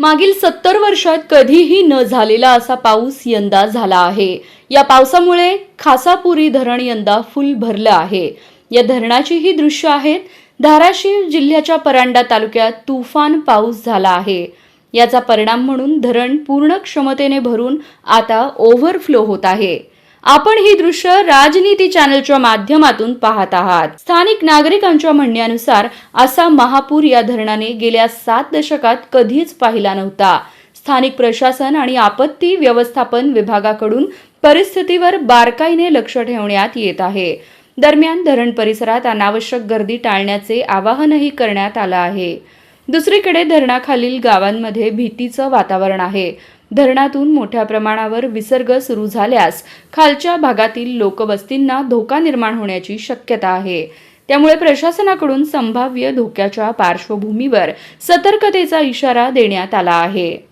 मागील सत्तर वर्षात कधीही न झालेला असा पाऊस यंदा झाला आहे. या पावसामुळे खासापुरी धरण यंदा फुल भरलं आहे. या धरणाची ही दृश्य आहेत धाराशिव जिल्ह्याच्या परांडा तालुक्यात तुफान पाऊस झाला आहे. याचा परिणाम म्हणून धरण पूर्ण क्षमतेने भरून आता ओव्हरफ्लो होत आहे. आपण ही दृश्य राजनीती चॅनलच्या माध्यमातून पाहत आहात. स्थानिक नागरिकांच्या म्हणण्यानुसार असा महापूर या धरणाने गेल्या सात दशकात कधीच पाहिला नव्हता. स्थानिक प्रशासन आणि आपत्ती व्यवस्थापन विभागाकडून परिस्थितीवर बारकाईने लक्ष ठेवण्यात येत आहे. दरम्यान धरण परिसरात अनावश्यक गर्दी टाळण्याचे आवाहनही करण्यात आलं आहे. दुसरीकडे धरणाखालील गावांमध्ये भीतीचं वातावरण आहे. धरणातून मोठ्या प्रमाणावर विसर्ग सुरू झाल्यास खालच्या भागातील लोकवस्तींना धोका निर्माण होण्याची शक्यता आहे. त्यामुळे प्रशासनाकडून संभाव्य धोक्याच्या पार्श्वभूमीवर सतर्कतेचा इशारा देण्यात आला आहे.